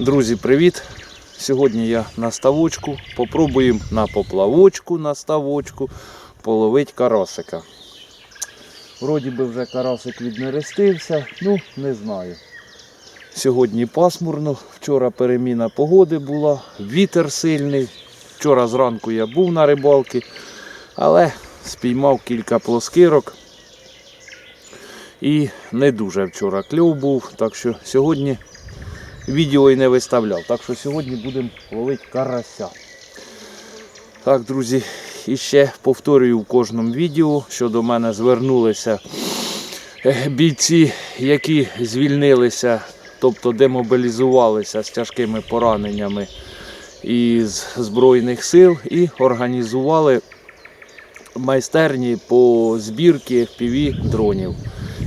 Друзі, привіт! Сьогодні я на ставочку. Попробуємо на поплавочку на ставочку половити карасика. Вроді би вже карасик віднерестився, ну не знаю. Сьогодні пасмурно, вчора переміна погоди була, вітер сильний. Вчора зранку я був на рибалці, але спіймав кілька плоскирок. І не дуже вчора кльов був, так що сьогодні відео і не виставляв. Так що сьогодні будемо ловити карася. Так, друзі, і ще повторюю в кожному відео, що до мене звернулися е, бійці, які звільнилися, тобто демобілізувалися з тяжкими пораненнями із Збройних сил і організували майстерні по збірці FPV дронів.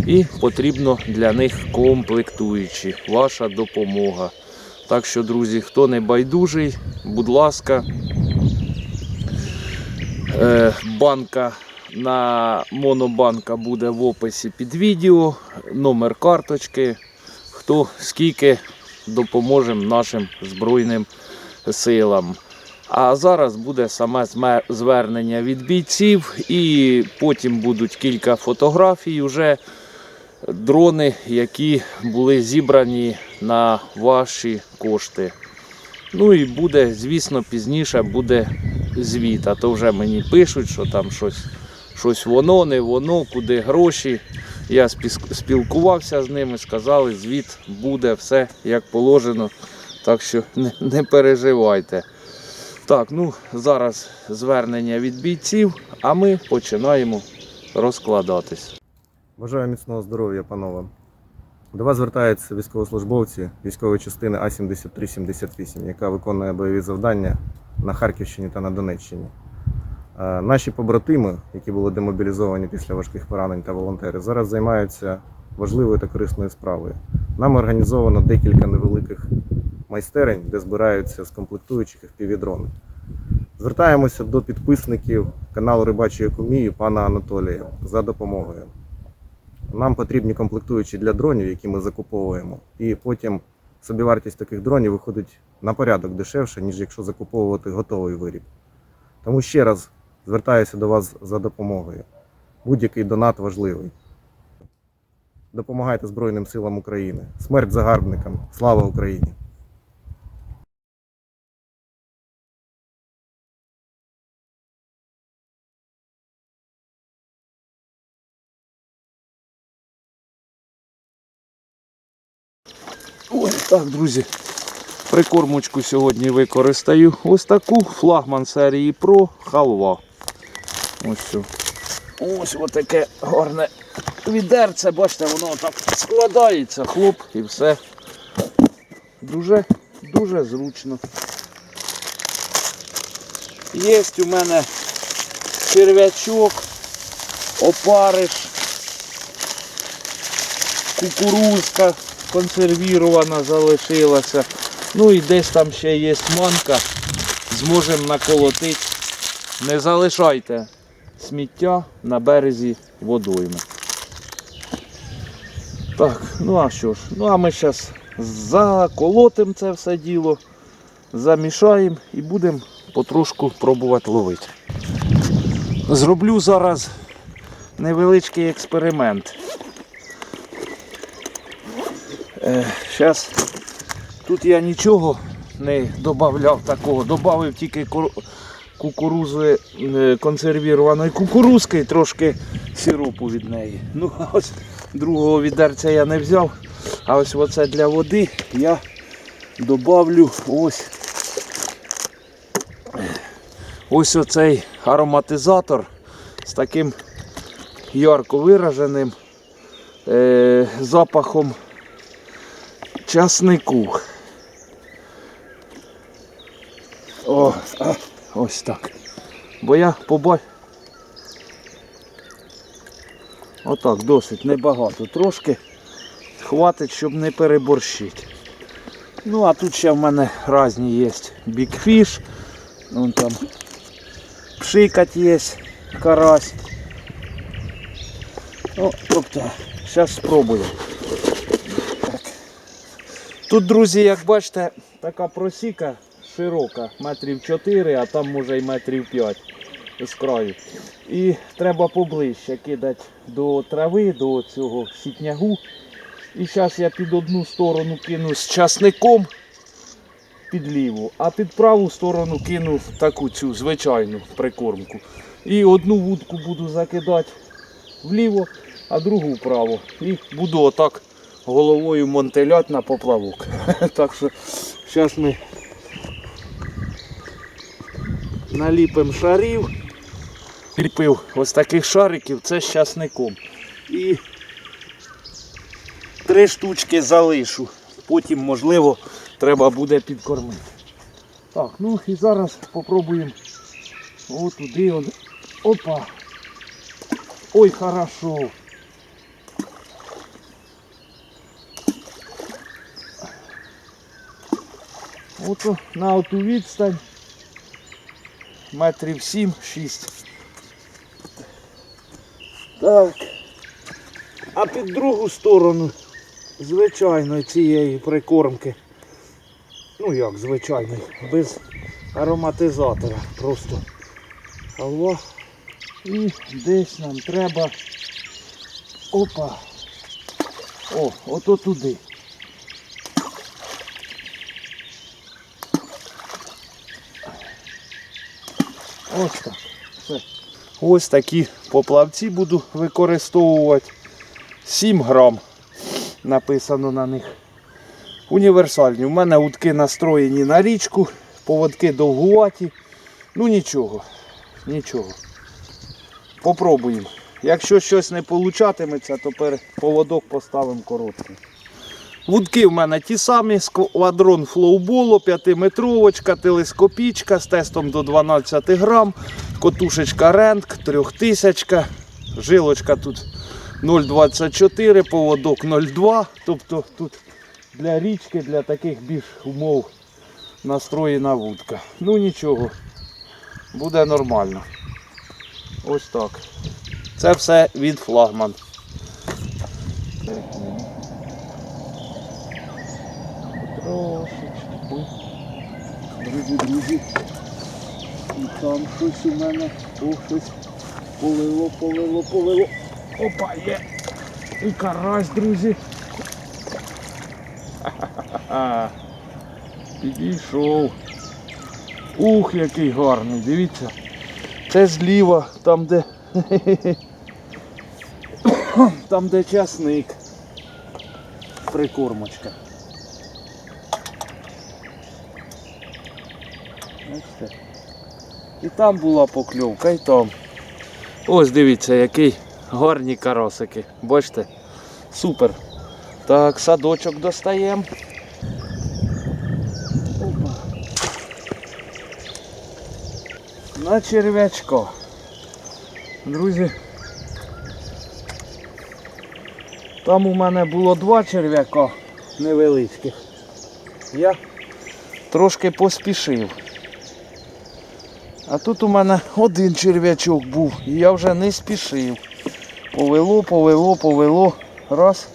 І потрібно для них комплектуючі. Ваша допомога. Так що, друзі, хто не байдужий, будь ласка, е, банка на монобанка буде в описі під відео, номер карточки. Хто скільки допоможемо нашим Збройним силам. А зараз буде саме звернення від бійців, і потім будуть кілька фотографій. Уже дрони, які були зібрані на ваші кошти. Ну і буде, звісно, пізніше буде звіт. А то вже мені пишуть, що там щось, щось воно, не воно, куди гроші. Я спілкувався з ними, сказали, звіт буде все як положено. Так що не, не переживайте. Так, ну зараз звернення від бійців, а ми починаємо розкладатись. Бажаю міцного здоров'я, панове. До вас звертаються військовослужбовці військової частини А-7378, яка виконує бойові завдання на Харківщині та на Донеччині. Е, Наші побратими, які були демобілізовані після важких поранень та волонтери, зараз займаються важливою та корисною справою. Нам організовано декілька невеликих майстерень, де збираються з комплектуючих FPV-дрони. Звертаємося до підписників каналу Рибачої Кумії пана Анатолія за допомогою. Нам потрібні комплектуючі для дронів, які ми закуповуємо, і потім собівартість таких дронів виходить на порядок дешевше, ніж якщо закуповувати готовий виріб. Тому ще раз звертаюся до вас за допомогою. Будь-який донат важливий. Допомагайте Збройним силам України. Смерть загарбникам! Слава Україні! Так, друзі, прикормочку сьогодні використаю. Ось таку флагман серії Pro халва. Ось що. Ось отаке гарне відерце, бачите, воно так складається, хлоп і все. Дуже, дуже зручно. Є у мене черв'ячок, опариш, кукурузка консервірована залишилася. Ну і десь там ще є манка. Зможемо наколотити. Не залишайте сміття на березі водойми. Так, ну а що ж, ну а ми зараз заколотимо це все діло, замішаємо і будемо потрошку пробувати ловити. Зроблю зараз невеличкий експеримент. Зараз тут я нічого не додавав такого, додав тільки кукурузи е, консервірованої кукурузки трошки сиропу від неї. Ну, а ось другого відерця я не взяв. А ось оце для води я додавлю ось ось оцей ароматизатор з таким ярко вираженим е, запахом часнику. О, а, ось так. Бо я побачив. Отак, досить небагато. Трошки хватить, щоб не переборщити. Ну, а тут ще в мене різні є бікфіш. Вон там пшикать є, карась. Ну, тобто, зараз спробую. Тут, друзі, як бачите, така просіка широка, метрів 4, а там може й метрів 5 з краю. І треба поближче кидати до трави, до цього сітнягу. І зараз я під одну сторону кину з часником під ліву, а під праву сторону кину таку цю звичайну прикормку. І одну вудку буду закидати вліво, а другу вправо. І буду отак головою монтелять на поплавок. Так що зараз ми наліпимо шарів. Ліпив ось таких шариків, це з часником. І три штучки залишу. Потім, можливо, треба буде підкормити. Так, ну і зараз спробуємо отуди. Опа. Ой, хорошо. Ото на оту відстань. Метрів 7-6. Так. А під другу сторону звичайної цієї прикормки. Ну як звичайної, без ароматизатора. Просто халва. І десь нам треба. Опа. О, ото туди. Ось так. Ось такі поплавці буду використовувати. 7 грам написано на них. Універсальні. У мене утки настроєні на річку, поводки довгуваті. Ну нічого. Нічого. Попробуємо. Якщо щось не получатиметься, то поводок поставимо короткий. Вудки в мене ті самі, сквадрон флоуболо, 5-метровочка, телескопічка з тестом до 12 грам, котушечка ренк, 3000, жилочка тут 0,24, поводок 0,2. Тобто тут для річки, для таких більш умов настроєна вудка. Ну нічого, буде нормально. Ось так. Це все від флагман. Трошечки. Друзі, друзі. І там щось у мене. О, щось повело, повело, повело. Опа, є. І карась, друзі. Ха-ха-ха. Підійшов. Ух, який гарний, дивіться. Це зліва, там де. Там де часник. Прикормочка. Бачите? І там була покльовка, і там. Ось дивіться, який гарні карасики. Бачите? Супер. Так, садочок достаємо. На черв'ячка. Друзі. Там у мене було два черв'яка невеличких. Я трошки поспішив. А тут у мене один черв'ячок був, і я вже не спішив. Повело, повело, повело. Раз.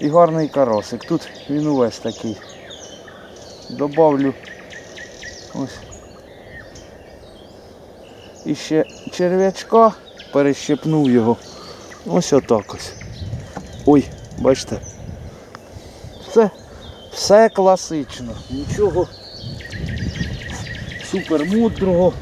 І гарний карасик. Тут він увесь такий. Добавлю ось. І ще черв'ячка, перещепнув його. Ось отак ось. Ой, бачите. Все, все класично. Нічого супер мудрого.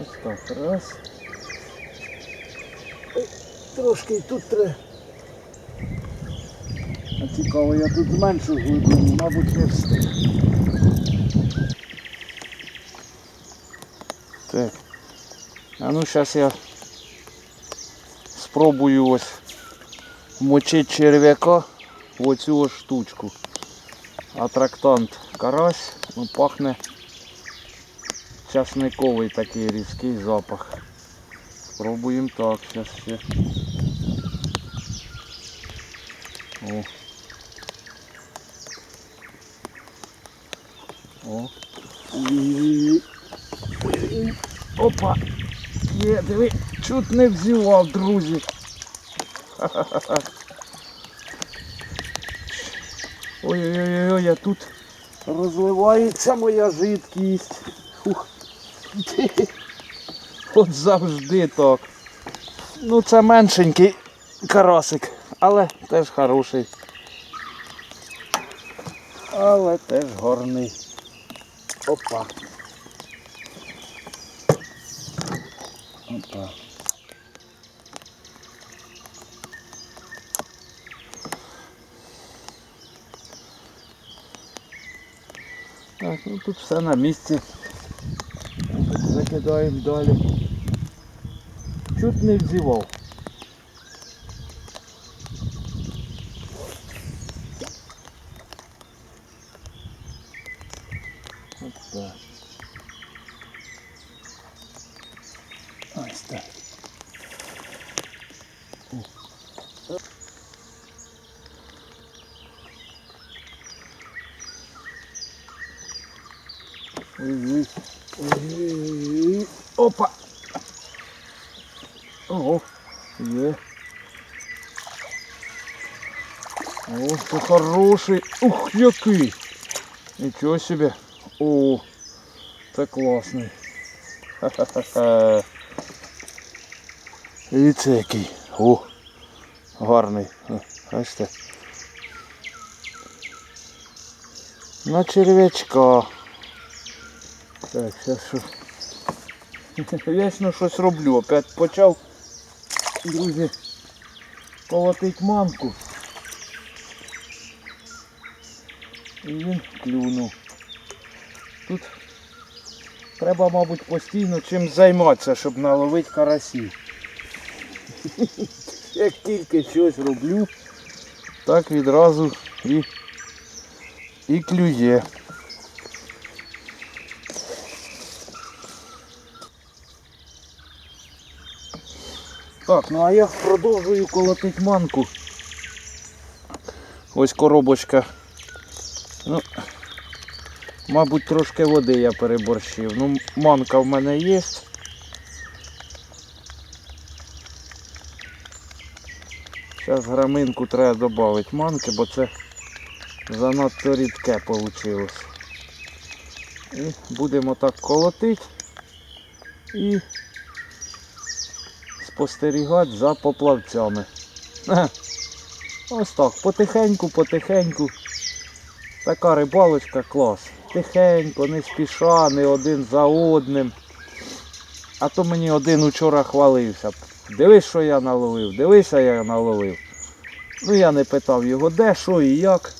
Ось так, раз. Ой, Трошки і тут треба. А цікаво, я тут зменшу глибину, мабуть, не встиг. Так. А ну зараз я спробую ось вмочити черв'яка в оцю ось штучку. Атрактант карась, ну пахне часниковий такий різкий запах. Спробуємо так, зараз ще. О. О. Ой-ой-ой. Ой-ой-ой. Опа. Є, диви, чуть не взівав, друзі. Ой-ой-ой, а тут розливається моя жидкість. Фух. От завжди так. Ну це меншенький карасик, але теж хороший. Але теж горний. Опа. Так, ну тут все на місці. Закидаємо далі. Чуть не взівав. От так. Ось так. Ой-ой. Ой-ой. Опа! Ого, є. О, це хороший. Ух, який! Нічого собі. О, це класний. Ха-ха-ха. І це який. О, гарний. Бачите? На черв'ячка. Так, зараз що. Вічно щось роблю. Опять почав, друзі, полотить мамку. І він клюнув. Тут треба, мабуть, постійно чим займатися, щоб наловити карасів. Як тільки щось роблю, так відразу і, і клює. Так, ну а я продовжую колотить манку. Ось коробочка. Ну, мабуть, трошки води я переборщив. Ну, манка в мене є. Зараз граминку треба додати манки, бо це занадто рідке вийшло. І будемо так колотити і спостерігати за поплавцями. Ось так, потихеньку, потихеньку. Така рибалочка клас. Тихенько, не спіша, не один за одним. А то мені один учора хвалився. Дивись, що я наловив, дивися, я наловив. Ну я не питав його, де, що і як.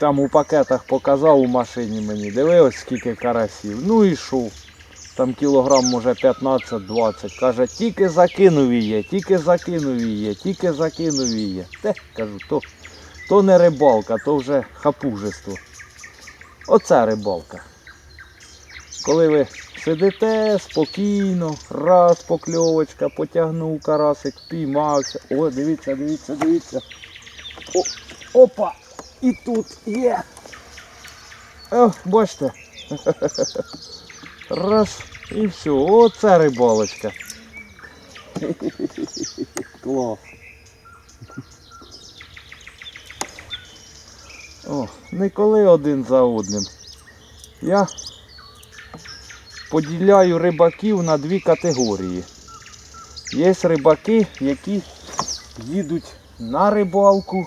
Там у пакетах показав у машині мені, диви ось скільки карасів. Ну і що? Там кілограм може 15-20. Каже, тільки закинув її, тільки закинув її, тільки закинув її. Те, кажу, то, то не рибалка, то вже хапужество. Оце рибалка. Коли ви сидите спокійно, раз покльовочка, потягнув карасик, піймався. О, дивіться, дивіться, дивіться. О, опа! І тут є. О, бачите. Раз і все. Оце рибалочка. Клас. О, не коли один за одним. Я поділяю рибаків на дві категорії. Є рибаки, які їдуть на рибалку,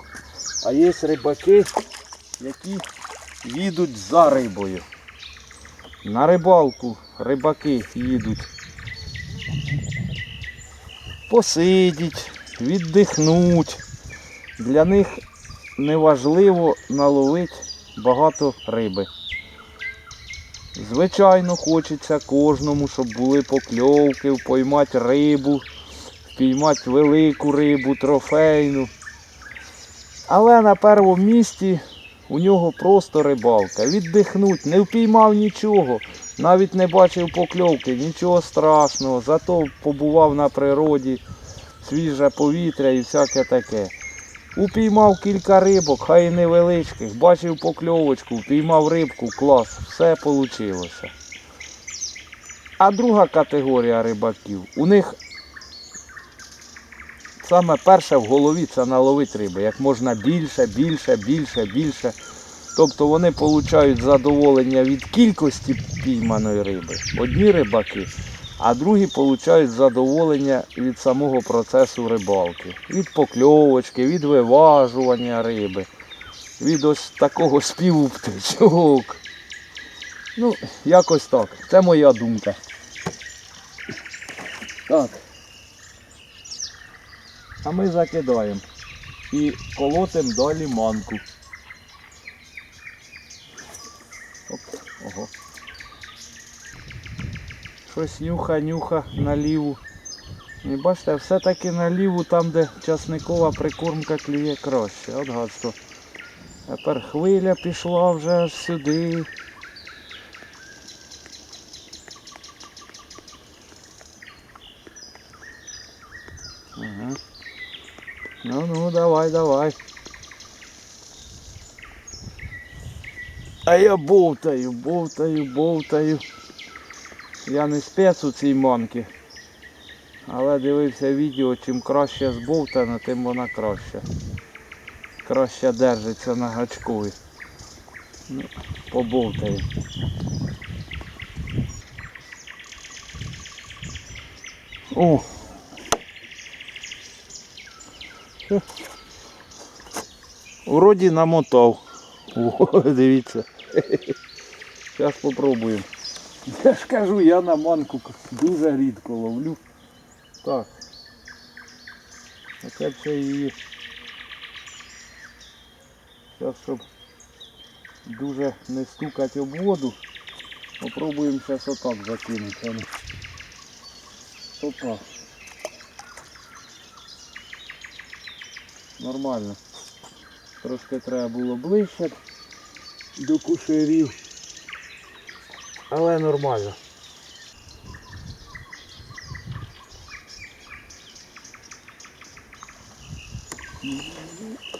а є рибаки, які їдуть за рибою. На рибалку рибаки їдуть. Посидіть, віддихнуть. Для них неважливо наловити багато риби. Звичайно, хочеться кожному, щоб були покльовки, впоймати рибу, впіймати велику рибу, трофейну. Але на першому місці у нього просто рибалка. Віддихнуть, не впіймав нічого, навіть не бачив покльовки, нічого страшного, зато побував на природі, свіже повітря і всяке таке. Упіймав кілька рибок, хай і невеличких, бачив покльовочку, впіймав рибку, клас, все вийшло. А друга категорія рибаків, у них саме перше в голові це наловити риби. Як можна більше, більше, більше, більше. Тобто вони отримують задоволення від кількості пійманої риби. Одні рибаки, а другі отримують задоволення від самого процесу рибалки. Від покльовочки, від виважування риби, від ось такого співу птичок. Ну, якось так. Це моя думка. Так. А ми закидаємо. І колотимо далі манку. Оп, ого. Щось нюха-нюха наліву. І бачите, все-таки наліву там, де часникова прикормка клює краще. От гадство. Тепер хвиля пішла вже аж сюди. Ага. Ну ну, давай, давай. А я бовтаю, бовтаю, бовтаю. Я не спец у цій манки. Але дивився відео, чим краще збовтана, тим вона краще. Краще держиться на гачкові. Ну, побовтаю. О! Вроді намотав. О, дивіться. Зараз спробуємо. Я ж кажу, я на манку дуже рідко ловлю. Так. Оце ще її. Зараз, щоб дуже не стукати об воду. Попробуємо зараз отак закинути. а ну. Опа. Нормально. Трошки треба було ближче до кушерів. Але нормально.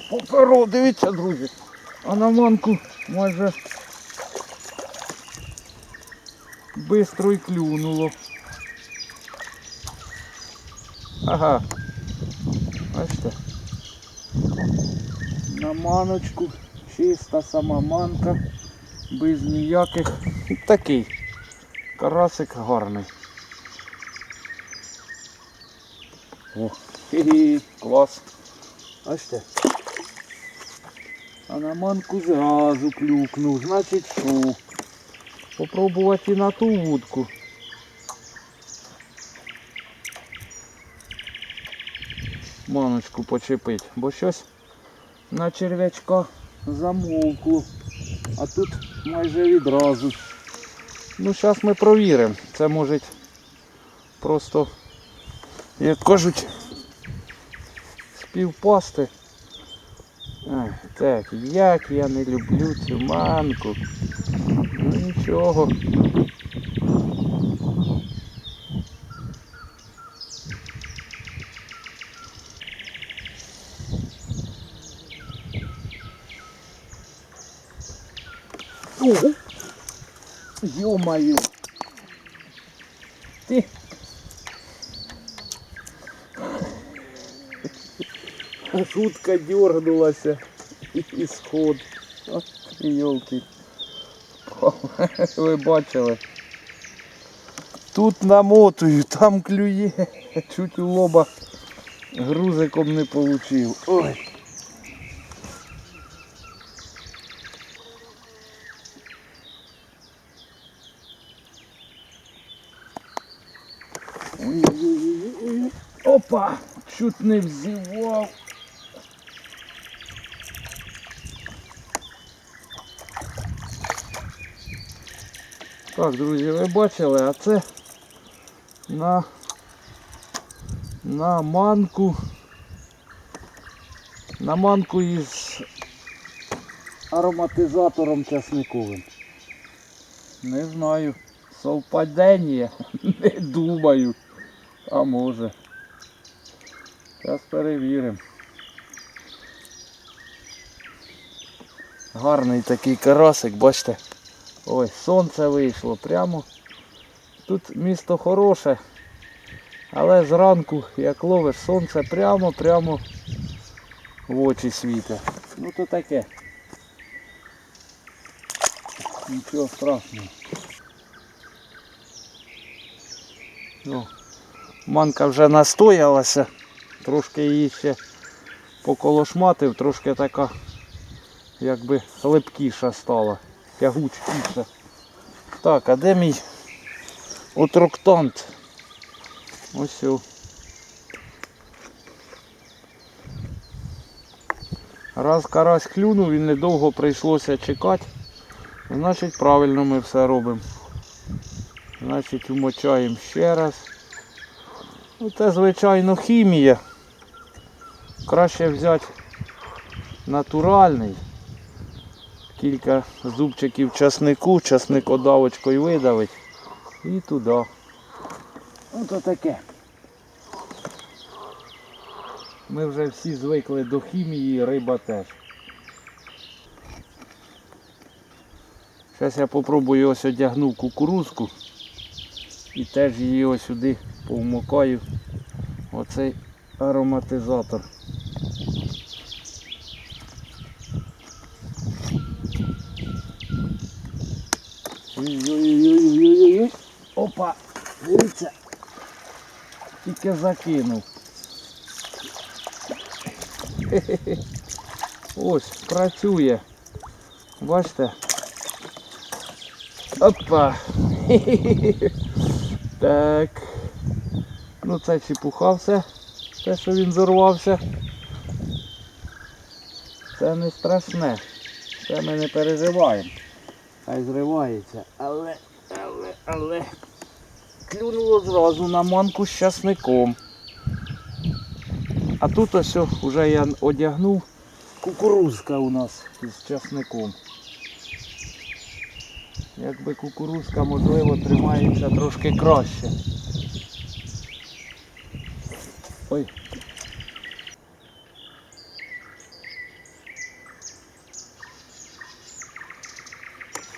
Поперо, дивіться, друзі. А на манку майже бистро і клюнуло. Ага. Бачите? На маночку. Чиста сама манка. Без ніяких. Такий. Карасик гарний. О, хі-хі, клас. Бачите? А на манку зразу клюкнув. Значить що? Попробувати на ту вудку. Маночку почепить, бо щось на черв'ячка замовкло. А тут майже відразу. Ну, зараз ми провіримо. Це може просто, як кажуть, співпасти. А, так, як я не люблю цю манку. Ну нічого. О! Ё-моё! Ты... Шутка дернулася і сход. Йолки. Ви бачили. Тут намотую, там клює. Чуть у лоба грузиком не получив. Ой. Чуть не взівав. Так, друзі, ви бачили, а це на, на манку. На манку із ароматизатором часниковим. Не знаю. Совпадення? Не думаю. А може. Зараз перевіримо. Гарний такий карасик, бачите. Ой, сонце вийшло прямо. Тут місто хороше, але зранку, як ловиш сонце, прямо-прямо в очі світить. Ну то таке. Нічого страшного. Ну, манка вже настоялася, трошки її ще поколошматив, трошки така якби липкіша стала, тягучкіша. Так, а де мій отроктант? Ось. о. Раз карась клюнув, він недовго прийшлося чекати. Значить правильно ми все робимо. Значить умочаємо ще раз. Ну, це звичайно хімія. Краще взяти натуральний. Кілька зубчиків часнику, часник одавочкою видавить і туди. Ото таке. Ми вже всі звикли до хімії, риба теж. Зараз я попробую ось одягну кукурузку і теж її ось сюди повмокаю. Оцей ароматизатор. Ой-ой-ой-ой-ой-ой. Опа, дивіться. Тільки закинув. Хе-хе-хе. Ось, працює. Бачите? Опа. Так. Ну це чепуха все. Те, що він зорвався. Це не страшне. Це ми не переживаємо. Хай зривається. Але, але, але. Клюнуло зразу на манку з часником. А тут ось вже я одягнув кукурузка у нас з часником. Якби кукурузка, можливо, тримається трошки краще. Ой.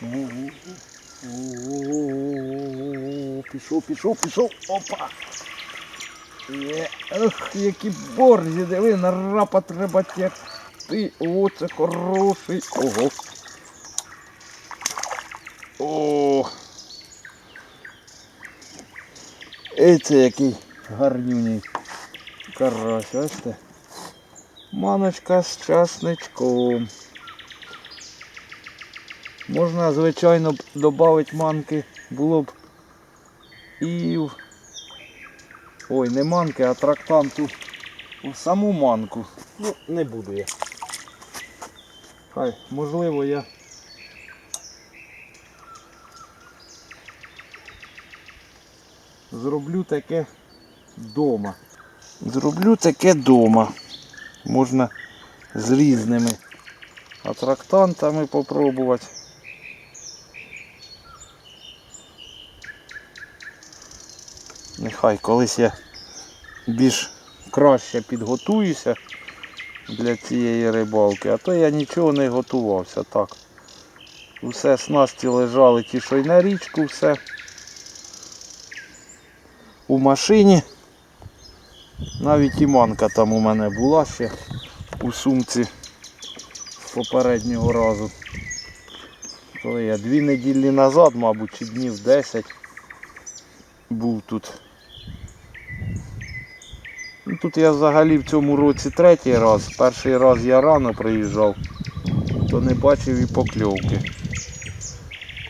О-о-о-о-о-о-о-о. Пішов, пішов, пішов. Опа. Є. Ох, які борзі, диви, на рапа треба тягти. Це хороший. Ого. О. І це який гарнюній карась, бачите? Маночка з часничком. Можна, звичайно, додати манки, було б і в- Ой, не манки, а трактанту у саму манку. Ну, не буду я. Хай, можливо, я. Зроблю таке дома. Зроблю таке дома. Можна з різними атрактантами попробувати. Нехай колись я більш краще підготуюся для цієї рибалки, а то я нічого не готувався так. Усе снасті лежали ті, що й на річку, все у машині. Навіть і манка там у мене була ще у сумці з попереднього разу. Коли я дві неділі назад, мабуть, чи днів 10 був тут. Тут я взагалі в цьому році третій раз. Перший раз я рано приїжджав, то не бачив і покльовки.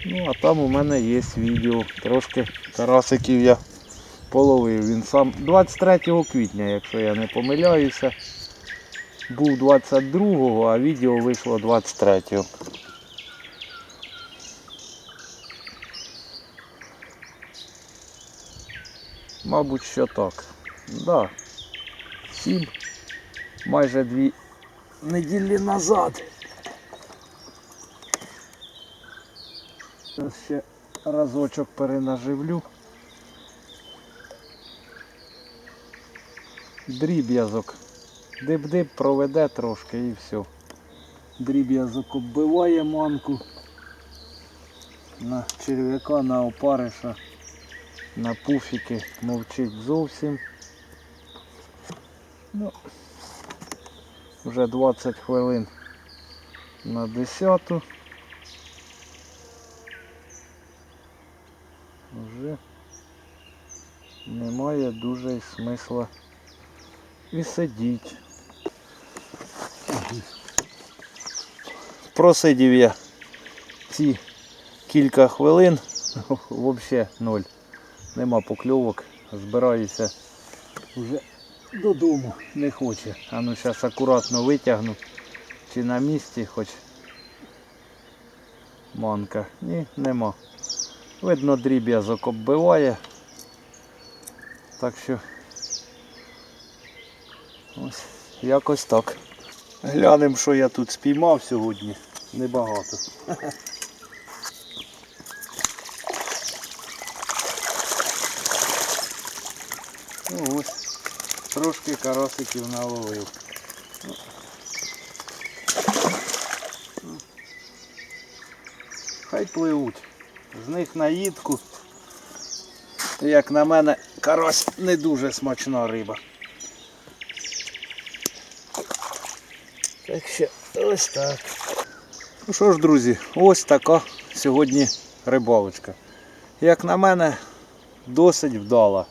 Ну а там у мене є відео. Трошки карасиків я половив. Він сам 23 квітня, якщо я не помиляюся. Був 22-го, а відео вийшло 23-го. Мабуть, що так. Да. Сім. Майже дві неділі назад. Зараз ще разочок перенаживлю. Дріб'язок. Диб-диб проведе трошки і все. дріб'язок оббиває манку. На черв'яка, на опариша, на пуфіки мовчить зовсім. Ну, вже 20 хвилин на 10. Вже немає дуже смисла і сидіти. Просидів я ці кілька хвилин, взагалі ноль. Нема покльовок, збираюся вже додому, не хоче. А ну зараз акуратно витягну. Чи на місці хоч манка. Ні, нема. Видно, дріб'язок оббиває. Так що ось якось так. Глянемо, що я тут спіймав сьогодні. Небагато. Ну ось, трошки карасиків наловив. Хай пливуть. З них наїдку. Як на мене, карась не дуже смачна риба. Так що ось так. Ну що ж, друзі, ось така сьогодні рибалочка. Як на мене, досить вдала.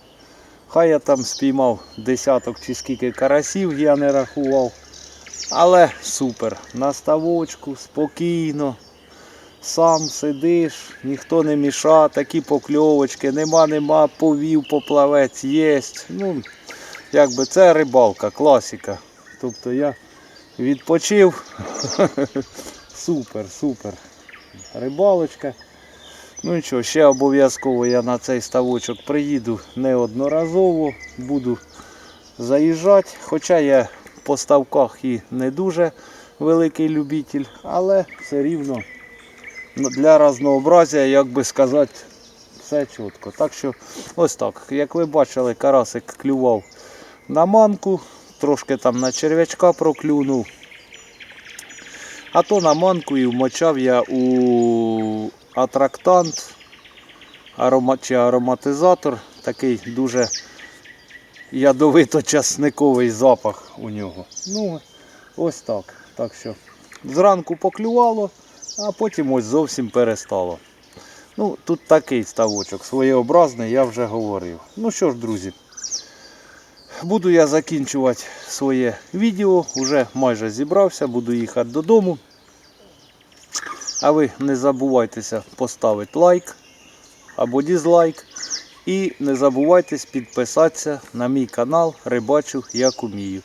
Хай я там спіймав десяток чи скільки карасів, я не рахував. Але супер. На ставочку, спокійно. Сам сидиш, ніхто не міша, такі покльовочки, нема, нема, повів, поплавець, єсть. Ну, якби це рибалка, класика. Тобто я відпочив. супер, супер. Рибалочка. Ну нічого, ще обов'язково я на цей ставочок приїду неодноразово, буду заїжджати. Хоча я по ставках і не дуже великий любитель, але все рівно для разнообразія, як би сказати, все чітко. Так що ось так. Як ви бачили, карасик клював на манку, трошки там на черв'ячка проклюнув. А то на манку і вмочав я у атрактант арома, чи ароматизатор. Такий дуже ядовито-часниковий запах у нього. Ну, ось так. Так що зранку поклювало, а потім ось зовсім перестало. Ну, тут такий ставочок, своєобразний, я вже говорив. Ну що ж, друзі, буду я закінчувати своє відео, вже майже зібрався, буду їхати додому. А ви не забувайтеся поставити лайк або дізлайк. І не забувайте підписатися на мій канал Рибачу як умію.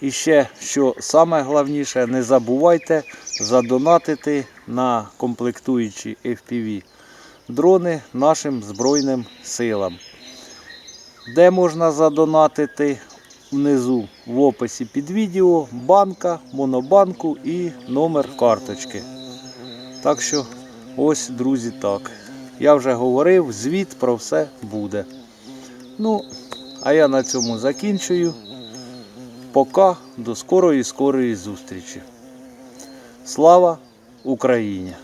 І ще, що саме головніше, не забувайте задонатити на комплектуючі FPV дрони нашим Збройним силам. Де можна задонатити? Внизу в описі під відео банка, монобанку і номер карточки. Так що, ось, друзі, так. Я вже говорив, звіт про все буде. Ну, а я на цьому закінчую. Пока, до скорої скорої зустрічі. Слава Україні!